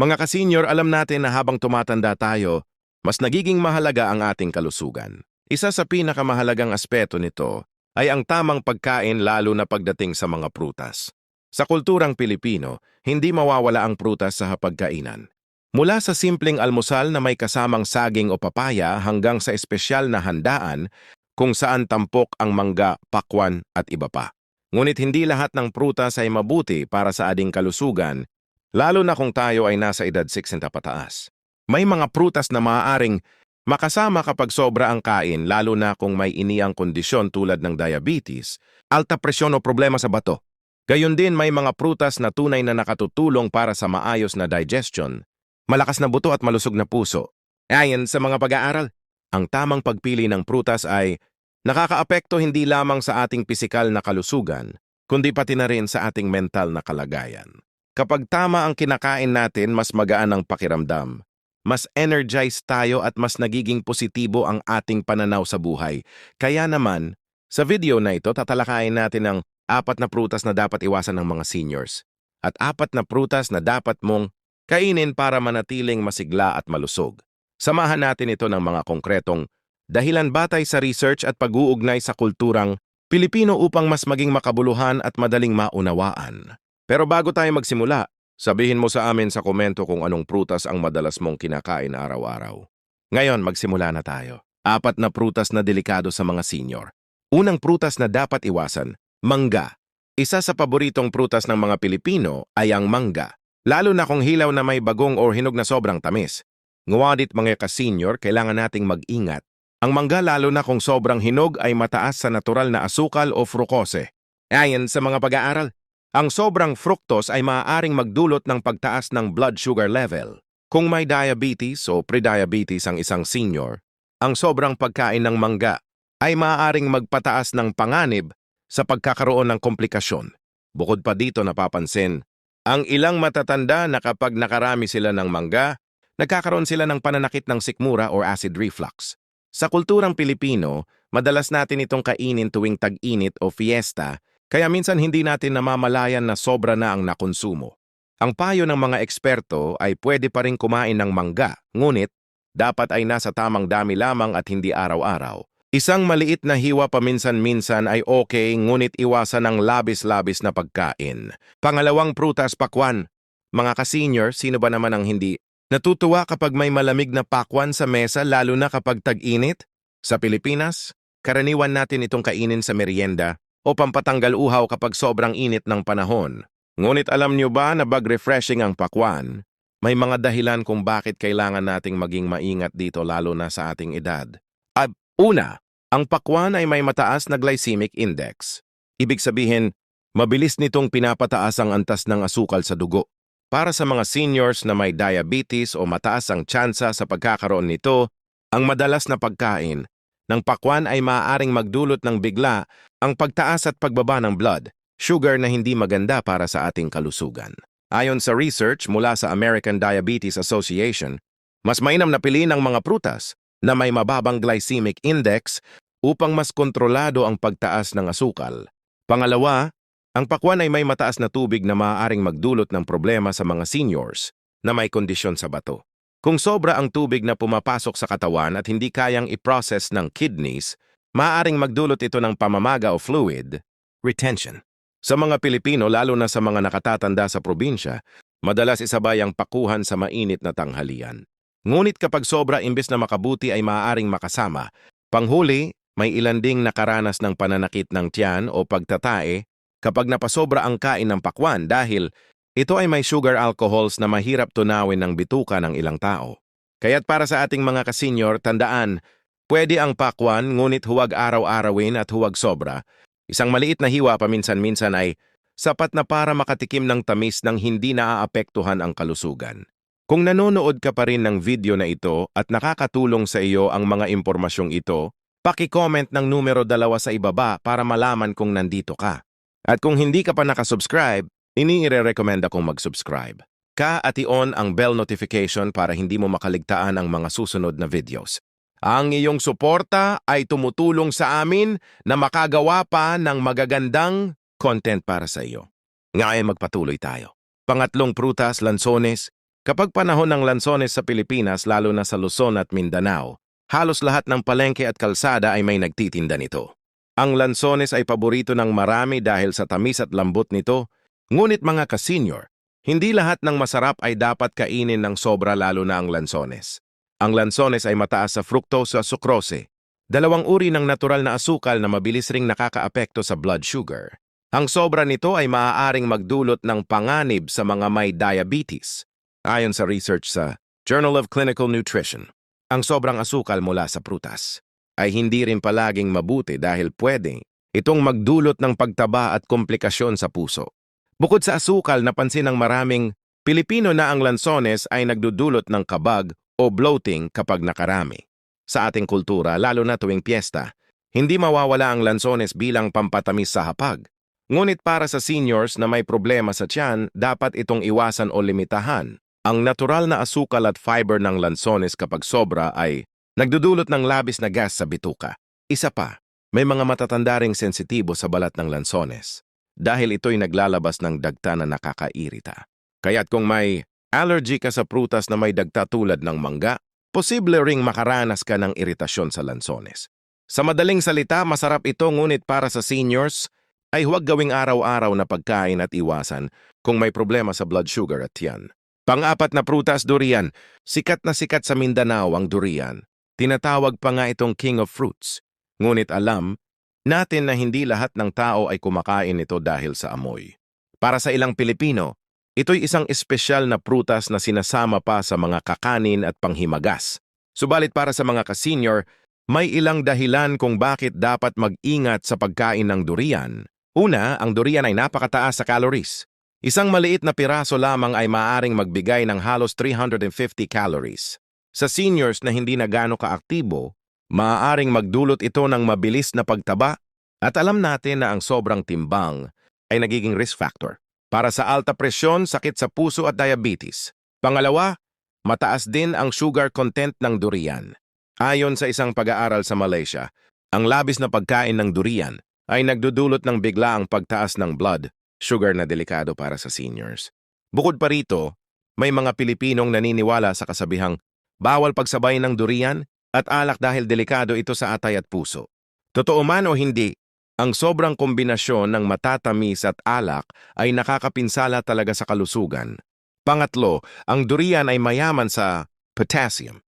Mga kasenyor, alam natin na habang tumatanda tayo, mas nagiging mahalaga ang ating kalusugan. Isa sa pinakamahalagang aspeto nito ay ang tamang pagkain lalo na pagdating sa mga prutas. Sa kulturang Pilipino, hindi mawawala ang prutas sa hapagkainan. Mula sa simpleng almusal na may kasamang saging o papaya hanggang sa espesyal na handaan kung saan tampok ang mangga, pakwan at iba pa. Ngunit hindi lahat ng prutas ay mabuti para sa ading kalusugan, lalo na kung tayo ay nasa edad 60 pataas. May mga prutas na maaaring makasama kapag sobra ang kain lalo na kung may iniang kondisyon tulad ng diabetes, alta presyon o problema sa bato. Gayon din may mga prutas na tunay na nakatutulong para sa maayos na digestion, malakas na buto at malusog na puso. Ayon sa mga pag-aaral, ang tamang pagpili ng prutas ay nakakaapekto hindi lamang sa ating pisikal na kalusugan, kundi pati na rin sa ating mental na kalagayan. Kapag tama ang kinakain natin, mas magaan ang pakiramdam. Mas energized tayo at mas nagiging positibo ang ating pananaw sa buhay. Kaya naman, sa video na ito, tatalakayin natin ang apat na prutas na dapat iwasan ng mga seniors at apat na prutas na dapat mong kainin para manatiling masigla at malusog. Samahan natin ito ng mga konkretong dahilan batay sa research at pag-uugnay sa kulturang Pilipino upang mas maging makabuluhan at madaling maunawaan. Pero bago tayo magsimula, sabihin mo sa amin sa komento kung anong prutas ang madalas mong kinakain araw-araw. Ngayon, magsimula na tayo. Apat na prutas na delikado sa mga senior. Unang prutas na dapat iwasan, mangga. Isa sa paboritong prutas ng mga Pilipino ay ang mangga, lalo na kung hilaw na may bagong o hinog na sobrang tamis. Ngunit mga ka-senior, kailangan nating mag-ingat. Ang mangga lalo na kung sobrang hinog ay mataas sa natural na asukal o frukose. Ayon sa mga pag-aaral, ang sobrang fructose ay maaaring magdulot ng pagtaas ng blood sugar level. Kung may diabetes o prediabetes ang isang senior, ang sobrang pagkain ng mangga ay maaaring magpataas ng panganib sa pagkakaroon ng komplikasyon. Bukod pa dito napapansin, ang ilang matatanda na kapag nakarami sila ng mangga, nagkakaroon sila ng pananakit ng sikmura or acid reflux. Sa kulturang Pilipino, madalas natin itong kainin tuwing tag-init o fiesta, kaya minsan hindi natin namamalayan na sobra na ang nakonsumo. Ang payo ng mga eksperto ay pwede pa rin kumain ng mangga, ngunit dapat ay nasa tamang dami lamang at hindi araw-araw. Isang maliit na hiwa paminsan-minsan ay okay, ngunit iwasan ang labis-labis na pagkain. Pangalawang prutas pakwan. Mga ka-senior, sino ba naman ang hindi Natutuwa kapag may malamig na pakwan sa mesa lalo na kapag tag-init? Sa Pilipinas, karaniwan natin itong kainin sa merienda o pampatanggal uhaw kapag sobrang init ng panahon. Ngunit alam niyo ba na bag-refreshing ang pakwan? May mga dahilan kung bakit kailangan nating maging maingat dito lalo na sa ating edad. At una, ang pakwan ay may mataas na glycemic index. Ibig sabihin, mabilis nitong pinapataas ang antas ng asukal sa dugo. Para sa mga seniors na may diabetes o mataas ang tsansa sa pagkakaroon nito, ang madalas na pagkain ng pakwan ay maaaring magdulot ng bigla ang pagtaas at pagbaba ng blood, sugar na hindi maganda para sa ating kalusugan. Ayon sa research mula sa American Diabetes Association, mas mainam na piliin ang mga prutas na may mababang glycemic index upang mas kontrolado ang pagtaas ng asukal. Pangalawa, ang pakwan ay may mataas na tubig na maaaring magdulot ng problema sa mga seniors na may kondisyon sa bato. Kung sobra ang tubig na pumapasok sa katawan at hindi kayang i-process ng kidneys, maaaring magdulot ito ng pamamaga o fluid retention. Sa mga Pilipino, lalo na sa mga nakatatanda sa probinsya, madalas isabay ang pakuhan sa mainit na tanghalian. Ngunit kapag sobra imbes na makabuti ay maaaring makasama, panghuli, may ilan ding nakaranas ng pananakit ng tiyan o pagtatae kapag napasobra ang kain ng pakwan dahil ito ay may sugar alcohols na mahirap tunawin ng bituka ng ilang tao. Kaya't para sa ating mga kasenyor, tandaan, pwede ang pakwan ngunit huwag araw-arawin at huwag sobra. Isang maliit na hiwa paminsan-minsan ay sapat na para makatikim ng tamis ng hindi naaapektuhan ang kalusugan. Kung nanonood ka pa rin ng video na ito at nakakatulong sa iyo ang mga impormasyong ito, paki-comment ng numero dalawa sa ibaba para malaman kung nandito ka. At kung hindi ka pa nakasubscribe, iniire-recommenda kong mag-subscribe. Ka at i-on ang bell notification para hindi mo makaligtaan ang mga susunod na videos. Ang iyong suporta ay tumutulong sa amin na makagawa pa ng magagandang content para sa iyo. Ngayon magpatuloy tayo. Pangatlong prutas, lansones, Kapag panahon ng lansones sa Pilipinas, lalo na sa Luzon at Mindanao, halos lahat ng palengke at kalsada ay may nagtitinda nito. Ang lansones ay paborito ng marami dahil sa tamis at lambot nito, ngunit mga ka-senior, hindi lahat ng masarap ay dapat kainin ng sobra lalo na ang lansones. Ang lansones ay mataas sa fructose at sucrose, dalawang uri ng natural na asukal na mabilis ring nakakaapekto sa blood sugar. Ang sobra nito ay maaaring magdulot ng panganib sa mga may diabetes. Ayon sa research sa Journal of Clinical Nutrition, ang sobrang asukal mula sa prutas ay hindi rin palaging mabuti dahil pwede itong magdulot ng pagtaba at komplikasyon sa puso. Bukod sa asukal, napansin ng maraming Pilipino na ang lansones ay nagdudulot ng kabag o bloating kapag nakarami. Sa ating kultura, lalo na tuwing piyesta, hindi mawawala ang lansones bilang pampatamis sa hapag. Ngunit para sa seniors na may problema sa tiyan, dapat itong iwasan o limitahan. Ang natural na asukal at fiber ng lansones kapag sobra ay nagdudulot ng labis na gas sa bituka. Isa pa, may mga matatanda ring sensitibo sa balat ng lansones dahil ito'y naglalabas ng dagta na nakakairita. Kaya't kung may allergy ka sa prutas na may dagta tulad ng mangga, posible ring makaranas ka ng iritasyon sa lansones. Sa madaling salita, masarap ito ngunit para sa seniors ay huwag gawing araw-araw na pagkain at iwasan kung may problema sa blood sugar at tiyan. Pang-apat na prutas, durian. Sikat na sikat sa Mindanao ang durian. Tinatawag pa nga itong king of fruits. Ngunit alam natin na hindi lahat ng tao ay kumakain nito dahil sa amoy. Para sa ilang Pilipino, ito'y isang espesyal na prutas na sinasama pa sa mga kakanin at panghimagas. Subalit para sa mga ka-senior, may ilang dahilan kung bakit dapat mag-ingat sa pagkain ng durian. Una, ang durian ay napakataas sa calories. Isang maliit na piraso lamang ay maaring magbigay ng halos 350 calories. Sa seniors na hindi na gaano kaaktibo, maaaring magdulot ito ng mabilis na pagtaba at alam natin na ang sobrang timbang ay nagiging risk factor para sa alta presyon, sakit sa puso at diabetes. Pangalawa, mataas din ang sugar content ng durian. Ayon sa isang pag-aaral sa Malaysia, ang labis na pagkain ng durian ay nagdudulot ng biglaang pagtaas ng blood sugar na delikado para sa seniors. Bukod pa rito, may mga Pilipinong naniniwala sa kasabihang bawal pagsabay ng durian at alak dahil delikado ito sa atay at puso. Totoo man o hindi, ang sobrang kombinasyon ng matatamis at alak ay nakakapinsala talaga sa kalusugan. Pangatlo, ang durian ay mayaman sa potassium.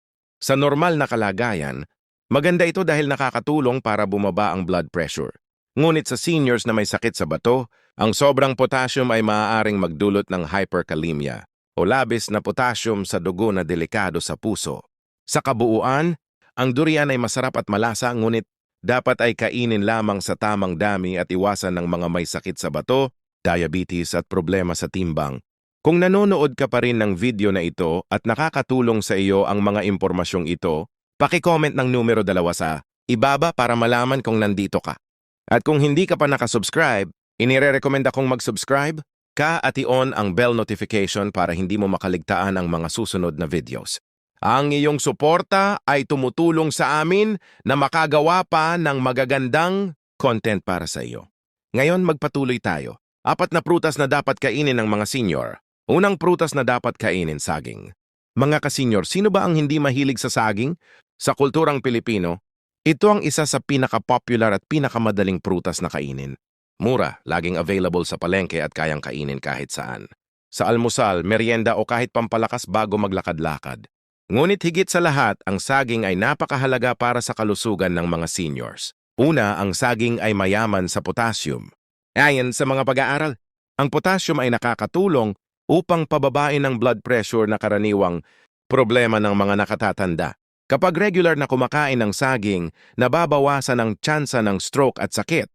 Sa normal na kalagayan, maganda ito dahil nakakatulong para bumaba ang blood pressure. Ngunit sa seniors na may sakit sa bato, ang sobrang potassium ay maaaring magdulot ng hyperkalemia o labis na potassium sa dugo na delikado sa puso. Sa kabuuan, ang durian ay masarap at malasa ngunit dapat ay kainin lamang sa tamang dami at iwasan ng mga may sakit sa bato, diabetes at problema sa timbang. Kung nanonood ka pa rin ng video na ito at nakakatulong sa iyo ang mga impormasyong ito, paki-comment ng numero dalawa sa ibaba para malaman kung nandito ka. At kung hindi ka pa nakasubscribe, inire-recommend akong mag-subscribe ka at i-on ang bell notification para hindi mo makaligtaan ang mga susunod na videos. Ang iyong suporta ay tumutulong sa amin na makagawa pa ng magagandang content para sa iyo. Ngayon magpatuloy tayo. Apat na prutas na dapat kainin ng mga senior. Unang prutas na dapat kainin, saging. Mga kasenyor, sino ba ang hindi mahilig sa saging? Sa kulturang Pilipino, ito ang isa sa pinaka-popular at pinakamadaling prutas na kainin. Mura, laging available sa palengke at kayang kainin kahit saan. Sa almusal, merienda o kahit pampalakas bago maglakad-lakad. Ngunit higit sa lahat, ang saging ay napakahalaga para sa kalusugan ng mga seniors. Una, ang saging ay mayaman sa potassium. Ayon sa mga pag-aaral, ang potassium ay nakakatulong upang pababain ang blood pressure na karaniwang problema ng mga nakatatanda. Kapag regular na kumakain ng saging, nababawasan ang tsansa ng stroke at sakit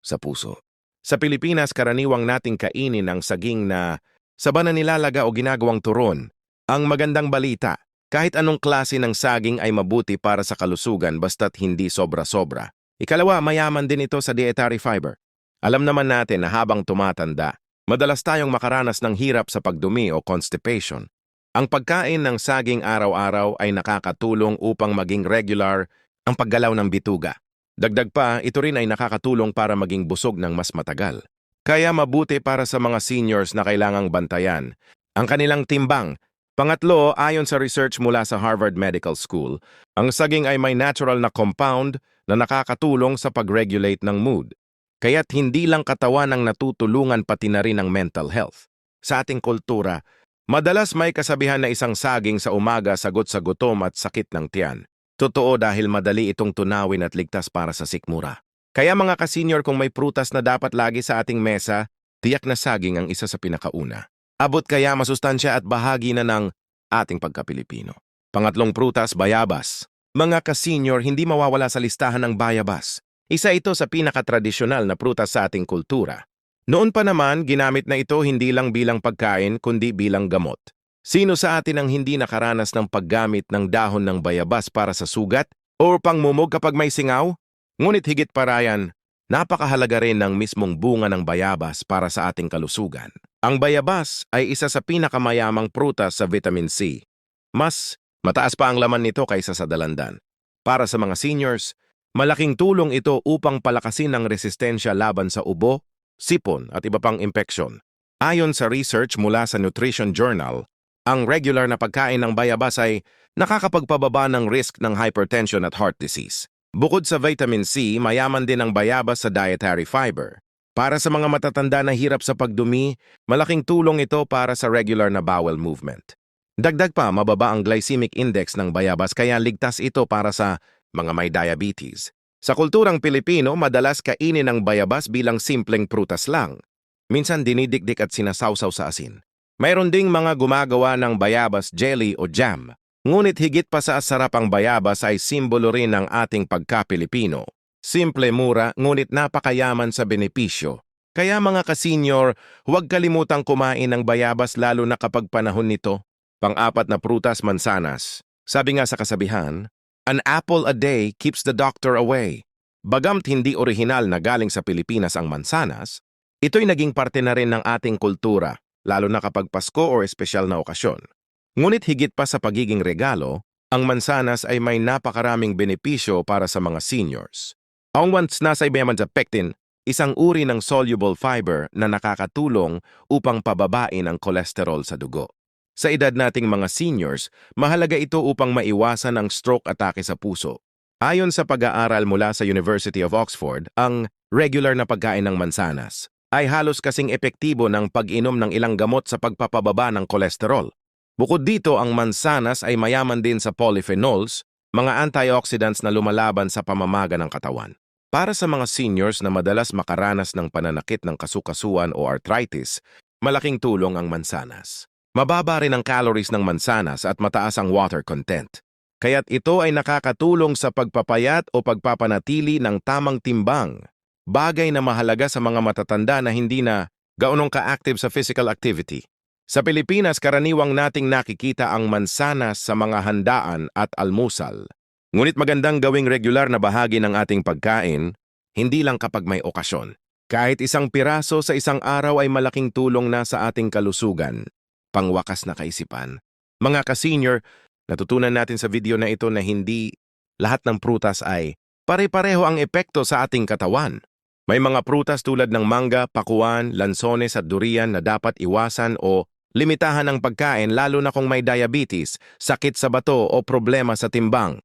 sa puso. Sa Pilipinas, karaniwang nating kainin ang saging na saba na nilalaga o ginagawang turon. Ang magandang balita, kahit anong klase ng saging ay mabuti para sa kalusugan basta't hindi sobra-sobra. Ikalawa, mayaman din ito sa dietary fiber. Alam naman natin na habang tumatanda, madalas tayong makaranas ng hirap sa pagdumi o constipation. Ang pagkain ng saging araw-araw ay nakakatulong upang maging regular ang paggalaw ng bituga. Dagdag pa, ito rin ay nakakatulong para maging busog ng mas matagal. Kaya mabuti para sa mga seniors na kailangang bantayan ang kanilang timbang Pangatlo, ayon sa research mula sa Harvard Medical School, ang saging ay may natural na compound na nakakatulong sa pag-regulate ng mood. Kaya't hindi lang katawan ang natutulungan pati na rin ang mental health. Sa ating kultura, madalas may kasabihan na isang saging sa umaga sagot sa gutom at sakit ng tiyan. Totoo dahil madali itong tunawin at ligtas para sa sikmura. Kaya mga kasenyor kung may prutas na dapat lagi sa ating mesa, tiyak na saging ang isa sa pinakauna. Abot kaya masustansya at bahagi na ng ating pagka-Pilipino. Pangatlong prutas, bayabas. Mga kasenyor, hindi mawawala sa listahan ng bayabas. Isa ito sa pinakatradisyonal na prutas sa ating kultura. Noon pa naman, ginamit na ito hindi lang bilang pagkain kundi bilang gamot. Sino sa atin ang hindi nakaranas ng paggamit ng dahon ng bayabas para sa sugat o pangmumog kapag may singaw? Ngunit higit pa rayan, napakahalaga rin ng mismong bunga ng bayabas para sa ating kalusugan. Ang bayabas ay isa sa pinakamayamang prutas sa vitamin C. Mas mataas pa ang laman nito kaysa sa dalandan. Para sa mga seniors, malaking tulong ito upang palakasin ang resistensya laban sa ubo, sipon at iba pang impeksyon. Ayon sa research mula sa Nutrition Journal, ang regular na pagkain ng bayabas ay nakakapagpababa ng risk ng hypertension at heart disease. Bukod sa vitamin C, mayaman din ang bayabas sa dietary fiber. Para sa mga matatanda na hirap sa pagdumi, malaking tulong ito para sa regular na bowel movement. Dagdag pa, mababa ang glycemic index ng bayabas kaya ligtas ito para sa mga may diabetes. Sa kulturang Pilipino, madalas kainin ang bayabas bilang simpleng prutas lang. Minsan dinidikdik at sinasawsaw sa asin. Mayroon ding mga gumagawa ng bayabas jelly o jam. Ngunit higit pa sa sarap ang bayabas ay simbolo rin ng ating pagka-Pilipino. Simple mura ngunit napakayaman sa benepisyo. Kaya mga kasenyor, huwag kalimutang kumain ng bayabas lalo na kapag panahon nito. Pang-apat na prutas mansanas. Sabi nga sa kasabihan, An apple a day keeps the doctor away. Bagamt hindi orihinal na galing sa Pilipinas ang mansanas, ito'y naging parte na rin ng ating kultura, lalo na kapag Pasko o espesyal na okasyon. Ngunit higit pa sa pagiging regalo, ang mansanas ay may napakaraming benepisyo para sa mga seniors. Ang mansanas ay may pectin, isang uri ng soluble fiber na nakakatulong upang pababain ang kolesterol sa dugo. Sa edad nating mga seniors, mahalaga ito upang maiwasan ang stroke atake sa puso. Ayon sa pag-aaral mula sa University of Oxford, ang regular na pagkain ng mansanas ay halos kasing epektibo ng pag-inom ng ilang gamot sa pagpapababa ng kolesterol. Bukod dito, ang mansanas ay mayaman din sa polyphenols, mga antioxidants na lumalaban sa pamamaga ng katawan. Para sa mga seniors na madalas makaranas ng pananakit ng kasukasuan o arthritis, malaking tulong ang mansanas. Mababa rin ang calories ng mansanas at mataas ang water content. Kaya't ito ay nakakatulong sa pagpapayat o pagpapanatili ng tamang timbang, bagay na mahalaga sa mga matatanda na hindi na gaunong ka-active sa physical activity. Sa Pilipinas, karaniwang nating nakikita ang mansanas sa mga handaan at almusal. Ngunit magandang gawing regular na bahagi ng ating pagkain, hindi lang kapag may okasyon. Kahit isang piraso sa isang araw ay malaking tulong na sa ating kalusugan. Pangwakas na kaisipan. Mga ka-senior, natutunan natin sa video na ito na hindi lahat ng prutas ay pare-pareho ang epekto sa ating katawan. May mga prutas tulad ng mangga, pakuan, lansones at durian na dapat iwasan o limitahan ang pagkain lalo na kung may diabetes, sakit sa bato o problema sa timbang.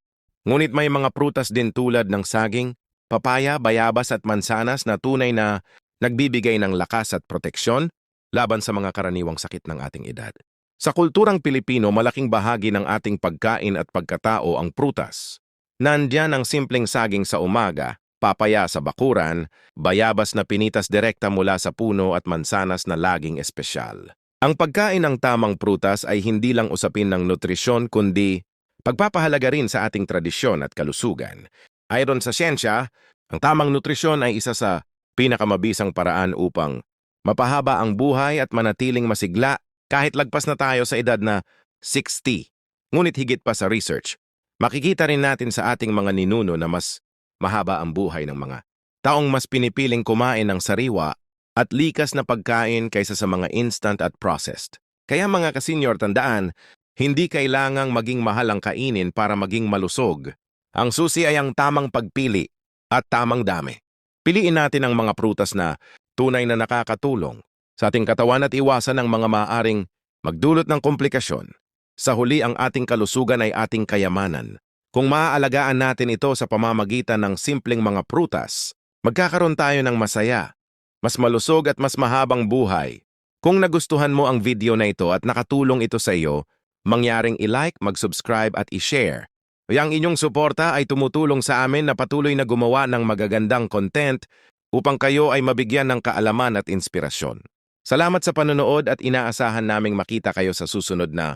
Ngunit may mga prutas din tulad ng saging, papaya, bayabas at mansanas na tunay na nagbibigay ng lakas at proteksyon laban sa mga karaniwang sakit ng ating edad. Sa kulturang Pilipino, malaking bahagi ng ating pagkain at pagkatao ang prutas. Nandyan ang simpleng saging sa umaga, papaya sa bakuran, bayabas na pinitas direkta mula sa puno at mansanas na laging espesyal. Ang pagkain ng tamang prutas ay hindi lang usapin ng nutrisyon kundi pagpapahalaga rin sa ating tradisyon at kalusugan. Ayon sa siyensya, ang tamang nutrisyon ay isa sa pinakamabisang paraan upang mapahaba ang buhay at manatiling masigla kahit lagpas na tayo sa edad na 60. Ngunit higit pa sa research, makikita rin natin sa ating mga ninuno na mas mahaba ang buhay ng mga taong mas pinipiling kumain ng sariwa at likas na pagkain kaysa sa mga instant at processed. Kaya mga kasenyor tandaan, hindi kailangang maging mahal ang kainin para maging malusog. Ang susi ay ang tamang pagpili at tamang dami. Piliin natin ang mga prutas na tunay na nakakatulong sa ating katawan at iwasan ang mga maaaring magdulot ng komplikasyon. Sa huli ang ating kalusugan ay ating kayamanan. Kung maaalagaan natin ito sa pamamagitan ng simpleng mga prutas, magkakaroon tayo ng masaya, mas malusog at mas mahabang buhay. Kung nagustuhan mo ang video na ito at nakatulong ito sa iyo, mangyaring i-like, mag-subscribe at i-share. Ang inyong suporta ay tumutulong sa amin na patuloy na gumawa ng magagandang content upang kayo ay mabigyan ng kaalaman at inspirasyon. Salamat sa panonood at inaasahan naming makita kayo sa susunod na